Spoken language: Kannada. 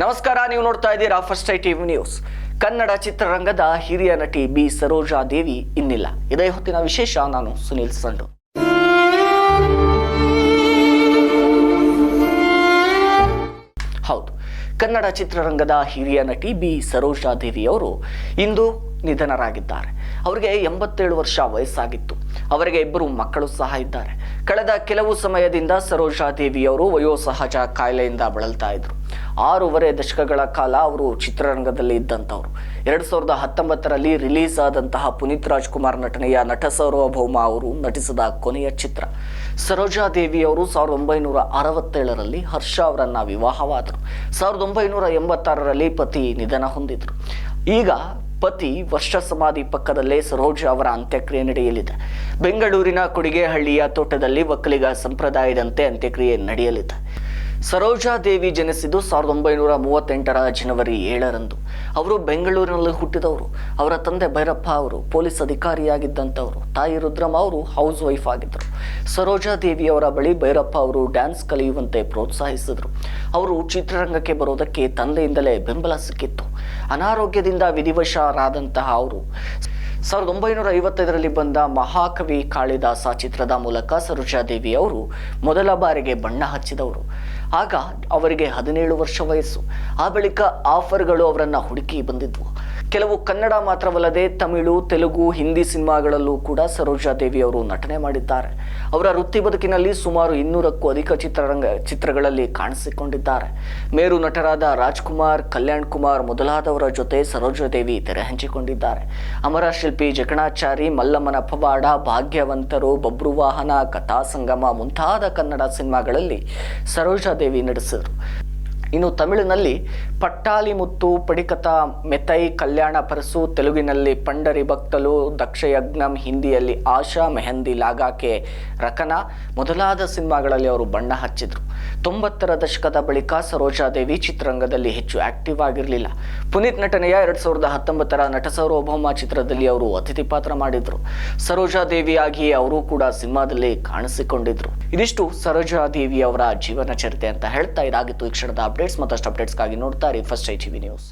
ನಮಸ್ಕಾರ, ನೀವು ನೋಡ್ತಾ ಇದ್ದೀರಾ first I TV news. Kannada ಚಿತ್ರರಂಗದ ಹಿರಿಯ ನಟಿ ಬಿ ಸರೋಜಾ ದೇವಿ ಇನ್ನಿಲ್ಲ. ಇದೇ ಹೊತ್ತಿನ ವಿಶೇಷ, ನಾನು ಸುನೀಲ್ ಸಂಡು. ಹೌದು, ಕನ್ನಡ ಚಿತ್ರರಂಗದ ಹಿರಿಯ ನಟಿ ಬಿ ಸರೋಜಾ ದೇವಿ ಅವರು ಇಂದು ನಿಧನರಾಗಿದ್ದಾರೆ. ಅವರಿಗೆ ಎಂಬತ್ತೇಳು ವರ್ಷ ವಯಸ್ಸಾಗಿತ್ತು. ಅವರಿಗೆ ಇಬ್ಬರು ಮಕ್ಕಳು ಸಹ ಇದ್ದಾರೆ. ಕಳೆದ ಕೆಲವು ಸಮಯದಿಂದ ಸರೋಜಾ ದೇವಿ ಅವರು ವಯೋಸಹಜ ಕಾಯಿಲೆಯಿಂದ ಬಳಲ್ತಾ ಇದ್ರು. ಆರೂವರೆ ದಶಕಗಳ ಕಾಲ ಅವರು ಚಿತ್ರರಂಗದಲ್ಲಿ ಇದ್ದಂಥವ್ರು. ಎರಡು ಸಾವಿರದ ಹತ್ತೊಂಬತ್ತರಲ್ಲಿ ರಿಲೀಸ್ ಆದಂತಹ ಪುನೀತ್ ರಾಜ್ಕುಮಾರ್ ನಟನೆಯ ನಟ ಸಾರ್ವಭೌಮ ಅವರು ನಟಿಸಿದ ಕೊನೆಯ ಚಿತ್ರ. ಸರೋಜಾ ದೇವಿ ಅವರು ಸಾವಿರದ ಒಂಬೈನೂರ ಅರವತ್ತೇಳರಲ್ಲಿ ಹರ್ಷ ಅವರನ್ನು ವಿವಾಹವಾದರು. ಸಾವಿರದ ಒಂಬೈನೂರ ಎಂಬತ್ತಾರರಲ್ಲಿ ಪತಿ ನಿಧನ ಹೊಂದಿದ್ರು. ಈಗ ಪತಿ ವರ್ಷ ಸಮಾಧಿ ಪಕ್ಕದಲ್ಲೇ ಸರೋಜ ಅವರ ಅಂತ್ಯಕ್ರಿಯೆ ನಡೆಯಲಿದೆ. ಬೆಂಗಳೂರಿನ ಕೊಡಿಗೆಹಳ್ಳಿಯ ತೋಟದಲ್ಲಿ ಒಕ್ಕಲಿಗ ಸಂಪ್ರದಾಯದಂತೆ ಅಂತ್ಯಕ್ರಿಯೆ ನಡೆಯಲಿದೆ. ಸರೋಜಾ ದೇವಿ ಜನಿಸಿದ್ದು ಸಾವಿರದ ಒಂಬೈನೂರ ಮೂವತ್ತೆಂಟರ ಜನವರಿ ಏಳರಂದು. ಅವರು ಬೆಂಗಳೂರಿನಲ್ಲಿ ಹುಟ್ಟಿದವರು. ಅವರ ತಂದೆ ಭೈರಪ್ಪ ಅವರು, ಪೊಲೀಸ್ ಅಧಿಕಾರಿಯಾಗಿದ್ದಂಥವರು. ತಾಯಿ ರುದ್ರಮ್ಮ ಅವರು ಹೌಸ್ ವೈಫ್ ಆಗಿದ್ದರು. ಸರೋಜಾ ದೇವಿಯವರ ಬಳಿ ಭೈರಪ್ಪ ಅವರು ಡ್ಯಾನ್ಸ್ ಕಲಿಯುವಂತೆ ಪ್ರೋತ್ಸಾಹಿಸಿದರು. ಅವರು ಚಿತ್ರರಂಗಕ್ಕೆ ಬರೋದಕ್ಕೆ ತಂದೆಯಿಂದಲೇ ಬೆಂಬಲ ಸಿಕ್ಕಿತ್ತು. ಅನಾರೋಗ್ಯದಿಂದ ವಿಧಿವಶರಾದಂತಹ ಅವರು. ಸಾವಿರದ ಒಂಬೈನೂರ ಐವತ್ತೈದರಲ್ಲಿ ಬಂದ ಮಹಾಕವಿ ಕಾಳಿದಾಸ ಚಿತ್ರದ ಮೂಲಕ ಸರೋಜಾದೇವಿ ಅವರು ಮೊದಲ ಬಾರಿಗೆ ಬಣ್ಣ ಹಚ್ಚಿದವರು. ಆಗ ಅವರಿಗೆ ಹದಿನೇಳು ವರ್ಷ ವಯಸ್ಸು. ಆ ಬಳಿಕ ಆಫರ್ಗಳು ಅವರನ್ನು ಹುಡುಕಿ ಬಂದಿದ್ವು. ಕೆಲವು ಕನ್ನಡ ಮಾತ್ರವಲ್ಲದೆ ತಮಿಳು, ತೆಲುಗು, ಹಿಂದಿ ಸಿನಿಮಾಗಳಲ್ಲೂ ಕೂಡ ಸರೋಜಾ ದೇವಿ ಅವರು ನಟನೆ ಮಾಡಿದ್ದಾರೆ. ಅವರ ವೃತ್ತಿ ಬದುಕಿನಲ್ಲಿ ಸುಮಾರು ಇನ್ನೂರಕ್ಕೂ ಅಧಿಕ ಚಿತ್ರರಂಗ, ಚಿತ್ರಗಳಲ್ಲಿ ಕಾಣಿಸಿಕೊಂಡಿದ್ದಾರೆ. ಮೇರು ನಟರಾದ ರಾಜ್ಕುಮಾರ್, ಕಲ್ಯಾಣ್ ಕುಮಾರ್ ಮೊದಲಾದವರ ಜೊತೆ ಸರೋಜಾದೇವಿ ತೆರೆ ಹಂಚಿಕೊಂಡಿದ್ದಾರೆ. ಅಮರ ಶಿಲ್ಪಿ ಜಕಣಾಚಾರಿ ಮಲ್ಲಮ್ಮನ ಪವಾಡ, ಭಾಗ್ಯವಂತರು ಬಬ್ರುವಾಹನ ಕಥಾ ಸಂಗಮ ಮುಂತಾದ ಕನ್ನಡ ಸಿನಿಮಾಗಳಲ್ಲಿ ಸರೋಜಾ ದೇವಿ ನಡೆಸಿದರು ಇನ್ನು ತಮಿಳಿನಲ್ಲಿ ಪಟ್ಟಾಲಿ ಮುತ್ತು ಪಡಿಕತ, ಮೆತೈ, ಕಲ್ಯಾಣ ಪರಸು, ತೆಲುಗಿನಲ್ಲಿ ಪಂಡರಿ ಭಕ್ತಲು, ದಕ್ಷಯಜ್ಞಂ, ಹಿಂದಿಯಲ್ಲಿ ಆಶಾ ಮೆಹಂದಿ, ಲಾಗಾಕೆ, ರಕನ ಮೊದಲಾದ ಸಿನಿಮಾಗಳಲ್ಲಿ ಅವರು ಬಣ್ಣ ಹಚ್ಚಿದರು. ತೊಂಬತ್ತರ ದಶಕದ ಬಳಿಕ ಸರೋಜಾದೇವಿ ಚಿತ್ರರಂಗದಲ್ಲಿ ಹೆಚ್ಚು ಆಕ್ಟಿವ್ ಆಗಿರಲಿಲ್ಲ. ಪುನೀತ್ ನಟನೆಯ ಎರಡು ಸಾವಿರದ ಹತ್ತೊಂಬತ್ತರ ನಟ ಸಾರ್ವಭೌಮ ಚಿತ್ರದಲ್ಲಿ ಅವರು ಅತಿಥಿ ಪಾತ್ರ ಮಾಡಿದರು. ಸರೋಜಾದೇವಿಯಾಗಿ ಅವರು ಕೂಡ ಸಿನಿಮಾದಲ್ಲಿ ಕಾಣಿಸಿಕೊಂಡಿದ್ರು. ಇದಿಷ್ಟು ಸರೋಜಾದೇವಿ ಅವರ ಜೀವನ ಚರಿತೆ ಅಂತ ಹೇಳ್ತಾ ಇದಾಗಿತ್ತು ಈ ಕ್ಷಣದ ಅಪ್ಡೇಟ್ಸ್ ಮತ್ತಷ್ಟು ಅಪ್ಡೇಟ್ಸ್ಗಾಗಿ ನೋಡ್ತಾರೆ ಫಸ್ಟ್ ಐ ಟಿವಿ ನ್ಯೂಸ್.